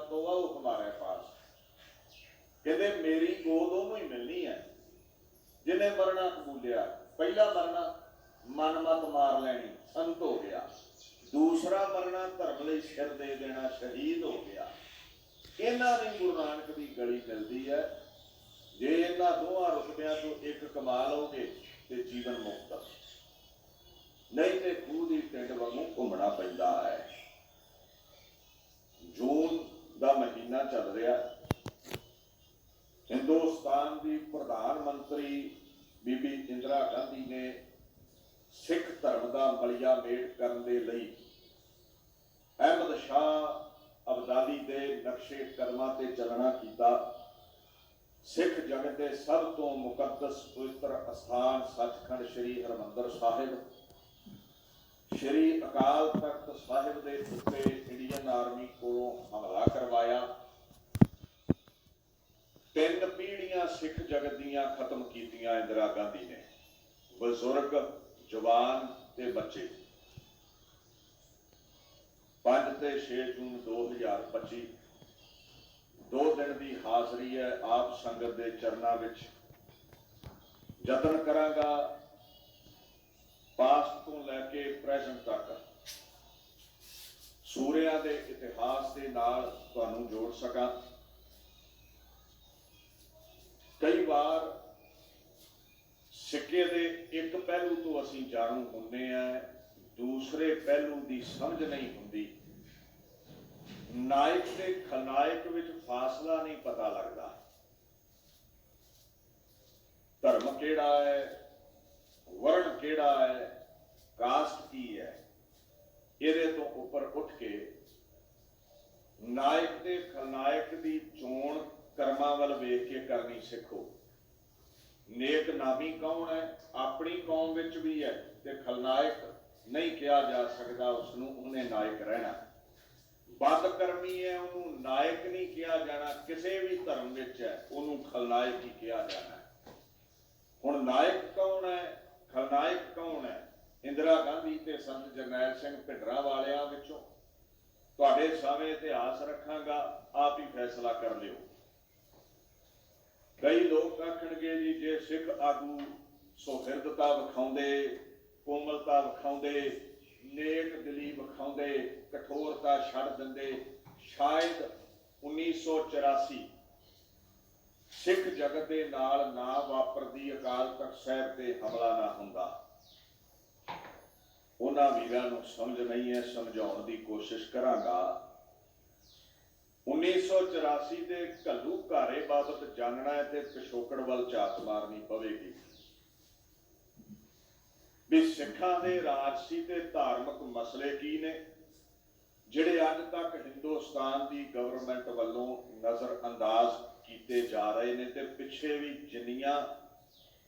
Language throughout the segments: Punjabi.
ਤੋਵਾ ਹੁਕਮ ਆ ਰਿਹਾ ਪਾਸ। ਕਹਿੰਦੇ ਮੇਰੀ ਗੋਦ ਉਹਨੂੰ ਹੀ ਮਿਲਣੀ ਹੈ। ਜਿਹਨੇ ਮਰਨਾ ਕਬੂਲਿਆ, ਪਹਿਲਾ ਮਰਨਾ ਮਨ ਮਤ ਮਾਰ ਲੈਣੀ, ਅੰਤ ਹੋ ਗਿਆ। ਦੂਸਰਾ ਮਰਨਾ ਧਰਮ ਲਈ ਸਿਰ ਦੇ ਦੇਣਾ ਸ਼ਹੀਦ ਹੋ ਗਿਆ। ਇਹਨਾਂ ਦੀ ਗੁਰੂ ਨਾਨਕ ਦੀ ਗਲੀ ਮਿਲਦੀ ਹੈ। ਜੇ ਇਹਨਾਂ ਦੋਹਾਂ ਰੁਤਬਿਆਂ ਤੋਂ ਇੱਕ ਕਮਾ ਲਓਗੇ ਤੇ ਜੀਵਨ ਮੁਕਤ ਨਹੀਂ ਤੇ ਖੂਹ ਦੀ ਟਿੰਡ ਵਾਂਗੂ ਘੁੰਮਣਾ ਪੈਂਦਾ ਹੈ। ਜੂਨ ਦਾ ਮਹੀਨਾ ਚੱਲ ਰਿਹਾ। ਹਿੰਦੁਸਤਾਨ ਦੀ ਪ੍ਰਧਾਨ ਮੰਤਰੀ ਬੀਬੀ ਇੰਦਰਾ ਗਾਂਧੀ ਨੇ ਸਿੱਖ ਧਰਮ ਦਾ ਮਲਿਆ ਮੇਟ ਕਰਨ ਦੇ ਲਈ ਅਹਿਮਦ ਸ਼ਾਹ ਅਬਦਾਲੀ ਦੇ ਨਕਸ਼ੇ ਕਦਮਾਂ ਤੇ ਚੱਲਣਾ ਕੀਤਾ। ਸਿੱਖ ਜਗਤ ਦੇ ਸਭ ਤੋਂ ਮੁਕੱਦਸ ਪਵਿੱਤਰ ਅਸਥਾਨ ਸੱਚਖੰਡ ਸ੍ਰੀ ਹਰਮੰਦਰ ਸਾਹਿਬ। ਸ਼੍ਰੀ ਅਕਾਲ ਤਖਤ ਸਾਹਿਬ ਦੇ ਉੱਤੇ ਇੰਡੀਅਨ ਆਰਮੀ ਕੋਲੋਂ ਹਮਲਾ ਕਰਵਾਇਆ ਤਿੰਨ ਪੀੜ੍ਹੀਆਂ ਸਿੱਖ ਜਗਤ ਖਤਮ ਕੀਤੀਆਂ ਇੰਦਰਾ ਗਾਂਧੀ ਨੇ। ਬਜ਼ੁਰਗ, ਜਵਾਨ ਤੇ ਬੱਚੇ। 5 ਤੇ 6 ਜੂਨ 2025 ਦੋ ਦਿਨ ਦੀ ਹਾਜ਼ਰੀ ਹੈ ਆਪ ਸੰਗਤ ਦੇ ਚਰਨਾਂ ਵਿੱਚ। ਯਤਨ ਕਰਾਂਗਾ ਪਾਸਟ ਤੋਂ ਲੈ ਕੇ ਪ੍ਰੈਜ਼ੈਂਟ ਤੱਕ। ਸੂਰਿਆਂ ਦੇ ਇਤਿਹਾਸ ਦੇ ਨਾਲ ਤੁਹਾਨੂੰ ਜੋੜ ਸਕਾਂ। ਸਿੱਕੇ ਦੇ ਇੱਕ ਪਹਿਲੂ ਤੋਂ ਅਸੀਂ ਜਾਣੂ ਹੁੰਦੇ ਆ ਦੂਸਰੇ ਪਹਿਲੂ ਦੀ ਸਮਝ ਨਹੀਂ ਹੁੰਦੀ। ਨਾਇਕ ਤੇ ਖਲਨਾਇਕ ਵਿੱਚ ਫਾਸਲਾ ਨਹੀਂ ਪਤਾ ਲੱਗਦਾ। ਧਰਮ ਕਿਹੜਾ ਹੈ, ਵਰਣ ਕਿਹੜਾ ਹੈ ਕਾਸਟ ਕੀ ਹੈ, ਇਹਦੇ ਤੋਂ ਉੱਪਰ ਉੱਠ ਕੇ ਨਾਇਕ ਤੇ ਖਲਨਾਇਕ ਦੀ ਚੋਣ ਕਰਮਾਂ ਵੱਲ ਵੇਖ ਕੇ ਕਰਨੀ ਸਿੱਖੋ। ਨੇਕ ਨਾਮੀ ਕੌਣ ਹੈ? ਆਪਣੀ ਕੌਮ ਵਿੱਚ ਵੀ ਹੈ ਤੇ ਖਲਨਾਇਕ ਨਹੀਂ ਕਿਹਾ ਜਾ ਸਕਦਾ ਉਸ ਨੂੰ ਉਹਨੇ ਨਾਇਕ ਰਹਿਣਾ। ਬਦ ਕਰਮੀ ਹੈ, ਉਹਨੂੰ ਨਾਇਕ ਨਹੀਂ ਕਿਹਾ ਜਾਣਾ। ਕਿਸੇ ਵੀ ਧਰਮ ਵਿੱਚ ਹੈ, ਉਹਨੂੰ ਖਲਨਾਇਕ ਹੀ ਕਿਹਾ ਜਾਣਾ ਹੁਣ ਨਾਇਕ ਕੌਣ ਹੈ? ਖਲਨਾਇਕ ਕੌਣ ਹੈ? ਇੰਦਰਾ ਗਾਂਧੀ ਤੇ ਸੰਤ ਜਰਨੈਲ ਸਿੰਘ ਭਿੰਡਰਾਂ ਵਾਲਿਆਂ ਵਿੱਚੋਂ। ਤੁਹਾਡੇ ਸਾਹਮਣੇ ਇਤਿਹਾਸ ਰੱਖਾਂਗਾ, ਆਪ ਹੀ ਫੈਸਲਾ ਕਰ ਲਿਓ। ਕਈ ਲੋਕ ਆਖਣਗੇ ਜੀ, ਜੇ ਸਿੱਖ ਆਗੂ ਸੁਹਿਰਦਤਾ ਵਿਖਾਉਂਦੇ, ਕੋਮਲਤਾ ਵਿਖਾਉਂਦੇ, ਨੇਕ ਦਿਲੀ ਵਿਖਾਉਂਦੇ, ਕਠੋਰਤਾ ਛੱਡ ਦਿੰਦੇ, ਸ਼ਾਇਦ 1984 ਸਿੱਖ ਜਗਤ ਦੇ ਨਾਲ ਨਾ ਵਾਪਰਦੀ ਅਕਾਲ ਤਖਤ ਸਾਹਿਬ ਤੇ ਹਮਲਾ ਨਾ ਹੁੰਦਾ। ਉਹਨਾਂ ਵੀਰਾਂ ਨੂੰ ਸਮਝ ਨਹੀਂ ਹੈ, ਸਮਝਾਉਣ ਦੀ ਕੋਸ਼ਿਸ਼ ਕਰਾਂਗਾ। 1984 ਦੇ ਘੱਲੂ ਘਾਰੇ ਬਾਬਤ ਜਾਣਨਾ ਹੈ ਤੇ ਪਿਛੋਕੜ ਵੱਲ ਝਾਤ ਮਾਰਨੀ ਪਵੇਗੀ। ਵੀ ਸਿੱਖਾਂ ਦੇ ਰਾਜਸੀ ਤੇ ਧਾਰਮਿਕ ਮਸਲੇ ਕੀ ਨੇ, ਜਿਹੜੇ ਅੱਜ ਤੱਕ ਹਿੰਦੁਸਤਾਨ ਦੀ ਗਵਰਨਮੈਂਟ ਵੱਲੋਂ ਨਜ਼ਰ ਅੰਦਾਜ਼ ਕੀਤੇ ਜਾ ਰਹੇ ਨੇ ਤੇ ਪਿੱਛੇ ਵੀ ਜਿੰਨੀਆਂ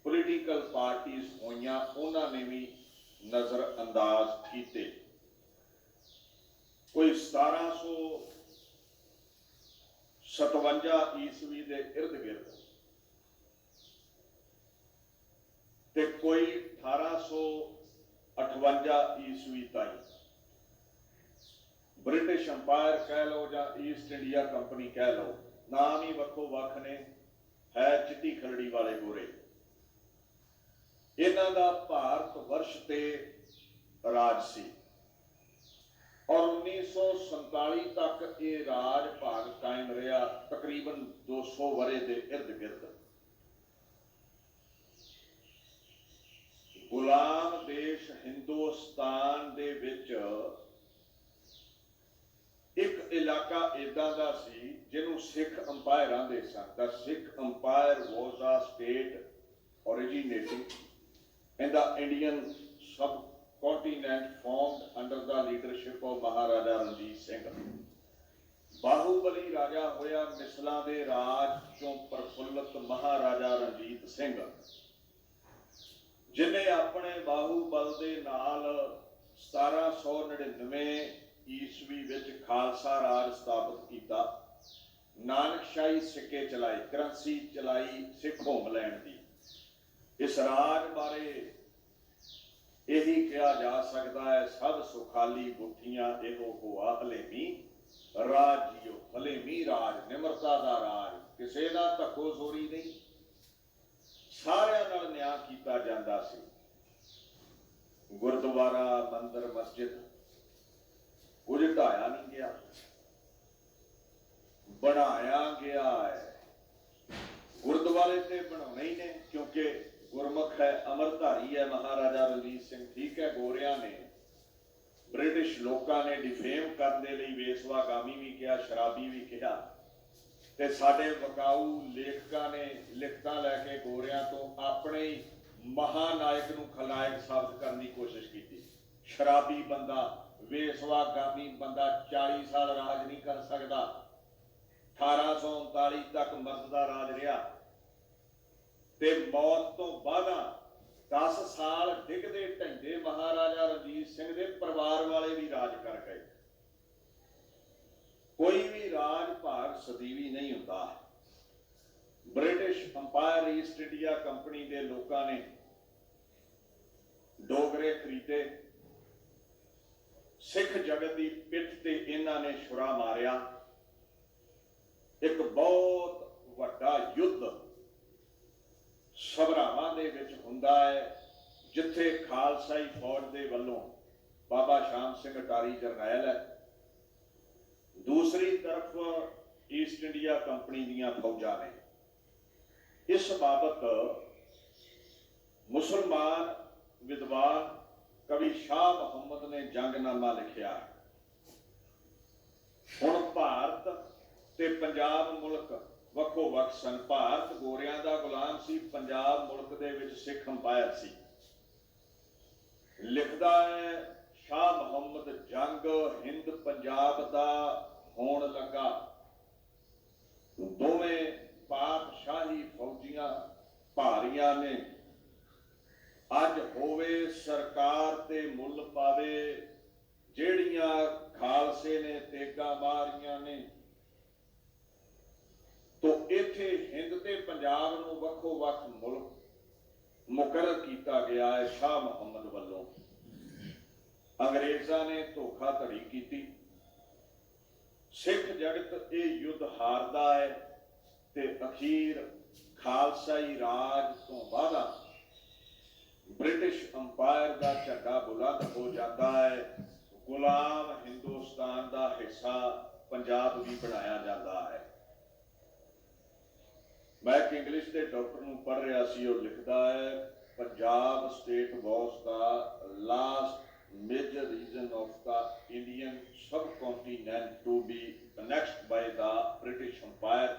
ਪੋਲੀਟੀਕਲ ਪਾਰਟੀਆਂ ਹੋਈਆਂ, ਉਹਨਾਂ ਨੇ ਵੀ ਨਜ਼ਰ ਅੰਦਾਜ਼ ਕੀਤੇ। ਕੋਈ 1757 ਈਸਵੀ ਦੇ ਇਰਦ ਗਿਰਦ। ਤੇ ਕੋਈ 1858 ਈਸਵੀ ਤਾਈਂ ਬ੍ਰਿਟਿਸ਼ ਅੰਪਾਇਰ ਕਹਿ ਲਓ ਜਾਂ ਈਸਟ ਇੰਡੀਆ ਕੰਪਨੀ ਕਹਿ ਲਓ, ਨਾਮ ਹੀ ਵੱਖੋ ਵੱਖ ਨੇ, ਹੈ ਚਿੱਟੀ ਖਰੜੀ ਵਾਲੇ ਗੋਰੇ। ਇਹਨਾਂ ਦਾ ਭਾਰਤ ਵਰਸ਼ ਤੇ ਰਾਜ ਸੀ। ਔਰ 1947 ਤੱਕ ਇਹ ਰਾਜ ਭਾਗ ਕਾਇਮ ਰਿਹਾ, ਤਕਰੀਬਨ 200 ਵਰੇ ਦੇ ਇਰਦ ਗਿਰਦ। ਗੁਲਾਮ ਦੇਸ਼ ਹਿੰਦੁਸਤਾਨ ਦੇ ਵਿੱਚ ਇੱਕ ਇਲਾਕਾ ਇਦਾਂ ਦਾ ਸੀ ਜਿਹਨੂੰ ਸਿੱਖ ਅੰਪਾਇਰ ਆਂਦੇ ਸਨ। ਦਾ Sikh empire was a state originating in the Indian subcontinent formed under the leadership of Maharaja Ranjit Singh. ਬਾਹੂਬਲੀ ਰਾਜਾ ਹੋਇਆ ਮਿਸਲਾਂ ਦੇ ਰਾਜ ਚੋਂ ਪ੍ਰਫੁੱਲਤ ਮਹਾਰਾਜਾ ਰਣਜੀਤ ਸਿੰਘ ਜਿਨੇ ਆਪਣੇ ਬਾਹੂਬਲ ਦੇ ਨਾਲ 1799 ਈਸਵੀ ਵਿੱਚ ਖਾਲਸਾ ਰਾਜ ਸਥਾਪਿਤ ਕੀਤਾ ਨਾਨਕਸ਼ਾਹੀ ਸਿੱਕੇ ਚਲਾਏ ਕਰੰਸੀ ਚਲਾਈ ਸਿੱਖ ਹੋਮਲੈਂਡ ਦੀ ਇਸ ਰਾਜ ਬਾਰੇ ਇਹੀ ਕਿਹਾ ਜਾ ਸਕਦਾ ਹੈ, ਸਭ ਸੁਖਾਲੀ ਗੁੱਠੀਆਂ ਇਹੋ ਹੋਆ ਹਲੇਮੀ ਰਾਜ ਜੀਓ, ਭਲੇਮੀ ਰਾਜ, ਨਿਮਰਤਾ ਦਾ ਰਾਜ, ਕਿਸੇ ਦਾ ਧੱਕੋ ਸੋਰੀ ਨਹੀਂ। ਸਾਰਿਆਂ ਨਾਲ ਨਿਆਂ ਕੀਤਾ ਜਾਂਦਾ ਸੀ। ਗੁਰਦੁਆਰਾ, ਮੰਦਰ, ਮਸਜਿਦ, ਕੁਝ ਢਾਇਆ ਨਹੀਂ ਗਿਆ। ਬਣਾਇਆ ਗਿਆ ਹੈ। ਗੁਰਦੁਆਰੇ ਤੇ ਬਣਾਉਣੇ ਹੀ ਨੇ। ਹੈ ਅਮਰਧਾਰੀ ਹੈ, ਮਹਾਰਾਜਾ ਰਣਜੀਤ ਸਿੰਘ ਠੀਕ ਹੈ, ਗੋਰਿਆਂ ਨੇ ਬ੍ਰਿਟਿਸ਼ ਲੋਕਾਂ ਨੇ ਡਿਫੇਮ ਕਰਨ ਦੇ ਲਈ ਵੇਸਵਾਗਾਮੀ ਵੀ ਕਿਹਾ, ਸ਼ਰਾਬੀ ਵੀ ਕਿਹਾ ਤੇ ਸਾਡੇ ਵਕਾਊ ਲੇਖਕਾਂ ਨੇ ਲਿਖਤਾਂ ਲੈ ਕੇ ਗੋਰਿਆਂ ਤੋਂ ਆਪਣੇ ਹੀ ਮਹਾਨਾਇਕ ਨੂੰ ਖਲਾਇਕ ਸਾਬਤ ਕਰਨ ਦੀ ਕੋਸ਼ਿਸ਼ ਕੀਤੀ। ਸ਼ਰਾਬੀ ਬੰਦਾ, ਵੇਸਵਾਗਾਮੀ ਬੰਦਾ 40 ਸਾਲ ਰਾਜ ਨਹੀਂ ਕਰ ਸਕਦਾ। 1839 ਤੱਕ ਮਰਦ ਦਾ ਰਾਜ ਰਿਹਾ ਤੇ ਮੌਤ ਤੋਂ ਬਾਅਦ 10 ਸਾਲ ਡਿੱਗਦੇ ਢੰਡੇ ਮਹਾਰਾਜਾ ਰਣਜੀਤ ਸਿੰਘ ਦੇ ਪਰਿਵਾਰ ਵਾਲੇ ਵੀ ਰਾਜ ਕਰ ਗਏ। ਕੋਈ ਵੀ ਰਾਜ ਭਾਗ ਸਦੀਵੀ ਨਹੀਂ ਹੁੰਦਾ। British empire East India Company ਦੇ ਲੋਕਾਂ ਨੇ ਡੋਗਰੇ ਖਰੀਦੇ। ਸਿੱਖ ਜਗਤ ਦੀ ਪਿੱਠ ਤੇ ਇਹਨਾਂ ਨੇ ਛੁਰਾ ਮਾਰਿਆ। ਇੱਕ ਬਹੁਤ ਵੱਡਾ ਯੁੱਧ ਸਭਰਾਵਾਂ ਦੇ ਵਿੱਚ ਹੁੰਦਾ ਹੈ ਜਿੱਥੇ ਖਾਲਸਾਈ ਫੌਜ ਦੇ ਵੱਲੋਂ ਬਾਬਾ ਸ਼ਾਮ ਸਿੰਘ ਅਟਾਰੀ ਜਰਨੈਲ ਹੈ, ਦੂਸਰੀ ਤਰਫ ਈਸਟ ਇੰਡੀਆ ਕੰਪਨੀ ਦੀਆਂ ਫੌਜਾਂ ਨੇ। ਇਸ ਬਾਬਤ ਮੁਸਲਮਾਨ ਵਿਦਵਾਨ ਕਵੀ ਸ਼ਾਹ ਮੁਹੰਮਦ ਨੇ ਜੰਗਨਾਮਾ ਲਿਖਿਆ। ਹੁਣ ਭਾਰਤ ਤੇ ਪੰਜਾਬ ਮੁਲਕ ਵੱਖੋ ਵੱਖ ਸਨ। ਭਾਰਤ ਗੋਰਿਆਂ ਦਾ ਗੁਲਾਮ ਸੀ, ਪੰਜਾਬ ਮੁਲਕ ਦੇ ਵਿੱਚ ਸਿੱਖ ਅੰਪਾਇਰ ਸੀ। ਲਿਖਦਾ ਹੈ, ਸ਼ਾਹ ਮੁਹੰਮਦ ਜੰਗ ਹਿੰਦ ਪੰਜਾਬ ਦਾ ਹੋਣ ਲੱਗਾ। ਦੋਵੇਂ ਪਾਤਸ਼ਾਹੀ ਫੌਜੀਆਂ ਭਾਰੀਆਂ ਨੇ। ਅੱਜ ਹੋਵੇ ਸਰਕਾਰ ਤੇ ਮੁੱਲ ਪਾਵੇ, ਜਿਹੜੀਆਂ ਖਾਲਸੇ ਨੇ ਤੇਗਾ ਮਾਰੀਆਂ ਨੇ। ਤੋ ਇੱਥੇ ਹਿੰਦ ਤੇ ਪੰਜਾਬ ਨੂੰ ਵੱਖੋ ਵੱਖ ਮੁਲਕ ਮੁਕਰਰ ਕੀਤਾ ਗਿਆ ਹੈ ਸ਼ਾਹ ਮੁਹੰਮਦ ਵੱਲੋਂ। ਅੰਗਰੇਜ਼ਾਂ ਨੇ ਧੋਖਾ ਧੜੀ ਕੀਤੀ। ਸਿੱਖ ਜਗਤ ਇਹ ਯੁੱਧ ਹਾਰਦਾ ਹੈ ਤੇ ਅਖੀਰ ਖਾਲਸਾਈ ਰਾਜ ਤੋਂ ਬਾਅਦ ਬ੍ਰਿਟਿਸ਼ ਅੰਪਾਇਰ ਦਾ ਝੰਡਾ ਬੁਲੰਦ ਹੋ ਜਾਂਦਾ ਹੈ। ਗੁਲਾਮ ਹਿੰਦੁਸਤਾਨ ਦਾ ਹਿੱਸਾ ਪੰਜਾਬ ਵੀ ਬਣਾਇਆ ਜਾਂਦਾ ਹੈ। ਮੈਂ ਇੱਕ ਇੰਗਲਿਸ਼ ਦੇ ਡਾਕਟਰ ਨੂੰ ਪੜ੍ਹ ਰਿਹਾ ਸੀ, ਉਹ ਲਿਖਦਾ ਹੈ, Punjab state was the last major region of the Indian sub subcontinent to be connected by the British empire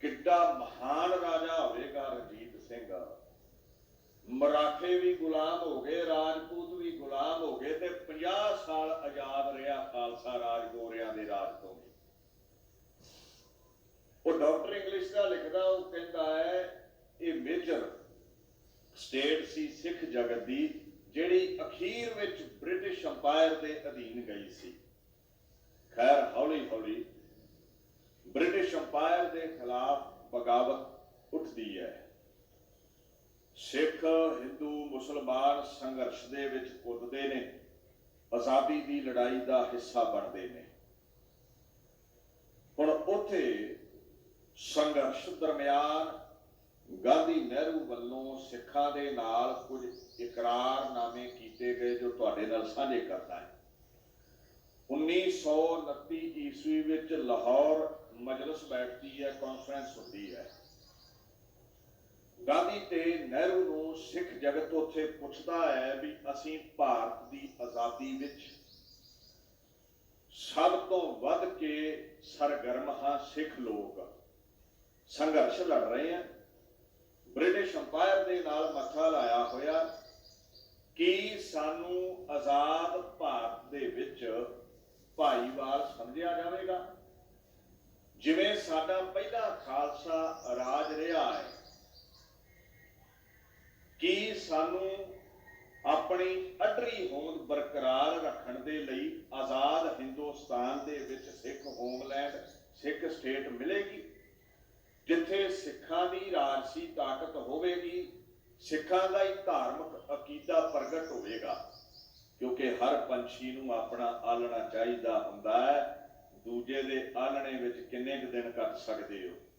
ਕਿੱਡਾ ਮਹਾਨ ਰਾਜਾ ਹੋਵੇਗਾ ਰਣਜੀਤ ਸਿੰਘ। ਮਰਾਠੇ ਵੀ ਗੁਲਾਮ ਹੋ ਗਏ, ਰਾਜਪੂਤ ਵੀ ਗੁਲਾਮ ਹੋ ਗਏ ਤੇ 50 ਸਾਲ ਆਜ਼ਾਦ ਰਿਹਾ ਖਾਲਸਾ ਰਾਜ ਗੋਰਿਆਂ ਦੇ ਰਾਜ ਤੋਂ ਵੀ ਇੰਗਲਿਸ਼ ਦਾ ਲਿਖਦਾ, ਉਹ ਕਹਿੰਦਾ ਹੈ, ਇਹ ਮੇਜਰ ਸਟੇਟ ਸੀ ਸਿੱਖ ਜਗਤ ਦੀ, ਜਿਹੜੀ ਅਖੀਰ ਵਿੱਚ ਬ੍ਰਿਟਿਸ਼ ਅੰਪਾਇਰ ਦੇ ਅਧੀਨ ਗਈ ਸੀ। ਖੈਰ ਹੌਲੀ ਹੌਲੀ ਬ੍ਰਿਟਿਸ਼ ਅੰਪਾਇਰ ਦੇ ਖਿਲਾਫ ਬਗਾਵਤ ਉੱਠਦੀ ਹੈ। ਸਿੱਖ ਹਿੰਦੂ ਮੁਸਲਮਾਨ ਸੰਘਰਸ਼ ਦੇ ਵਿੱਚ ਕੁੱਦਦੇ ਨੇ। ਆਜ਼ਾਦੀ ਦੀ ਲੜਾਈ ਦਾ ਹਿੱਸਾ ਬਣਦੇ ਨੇ। ਹੁਣ ਉੱਥੇ ਸੰਘਰਸ਼ ਦਰਮਿਆਨ ਗਾਂਧੀ ਨਹਿਰੂ ਵੱਲੋਂ ਸਿੱਖਾਂ ਦੇ ਨਾਲ ਕੁਝ ਇਕਰਾਰਨਾਮੇ ਕੀਤੇ ਗਏ ਜੋ ਤੁਹਾਡੇ ਨਾਲ ਸਾਂਝੇ ਕਰਦਾ ਹੈ। 1929 ਈਸਵੀ ਵਿੱਚ ਲਾਹੌਰ ਮਜਲਿਸ ਬੈਠਦੀ ਹੈ ਕਾਨਫਰੰਸ ਹੁੰਦੀ ਹੈ। ਗਾਂਧੀ ਤੇ ਨਹਿਰੂ ਨੂੰ ਸਿੱਖ ਜਗਤ ਉੱਥੇ ਪੁੱਛਦਾ ਹੈ ਵੀ ਅਸੀਂ ਭਾਰਤ ਦੀ ਆਜ਼ਾਦੀ ਵਿੱਚ ਸਭ ਤੋਂ ਵੱਧ ਕੇ ਸਰਗਰਮ ਹਾਂ ਸਿੱਖ ਲੋਕ। ਸੰਘਰਸ਼ ਲੜ ਰਹੇ ਹਨ ਬ੍ਰਿਟਿਸ਼ ਅੰਪਾਇਰ ਦੇ ਨਾਲ ਮੱਥਾ ਲਾਇਆ ਹੋਇਆ ਕਿ ਸਾਨੂੰ ਆਜ਼ਾਦ ਭਾਰਤ ਦੇ ਵਿੱਚ ਭਾਈਵਾਲ ਸਮਝਿਆ ਜਾਵੇਗਾ। ਜਿਵੇਂ ਸਾਡਾ ਪਹਿਲਾ ਖਾਲਸਾ ਰਾਜ ਰਿਹਾ ਹੈ, ਕਿ ਸਾਨੂੰ ਆਪਣੀ ਅਟਰੀ ਹੋਂਦ ਬਰਕਰਾਰ ਰੱਖਣ ਦੇ ਲਈ ਆਜ਼ਾਦ ਹਿੰਦੁਸਤਾਨ ਦੇ ਵਿੱਚ ਸਿੱਖ ਹੋਮਲੈਂਡ, ਸਿੱਖ ਸਟੇਟ ਮਿਲੇਗੀ। ਜਿੱਥੇ ਸਿੱਖਾਂ ਦੀ ਰਾਜਸੀ ਤਾਕਤ ਹੋਵੇਗੀ, ਸਿੱਖਾਂ ਦਾ ਹੀ ਧਾਰਮਿਕ ਅਕੀਦਾ ਪ੍ਰਗਟ ਹੋਵੇਗਾ। ਕਿਉਂਕਿ ਹਰ ਪੰਛੀ ਨੂੰ ਆਪਣਾ ਆਲਣਾ ਚਾਹੀਦਾ ਹੁੰਦਾ ਹੈ। ਦੂਜੇ ਦੇ ਆਲਣੇ ਵਿੱਚ ਕਿੰਨੇ ਕੁ ਦਿਨ ਕੱਟ ਸਕਦੇ ਹੋ?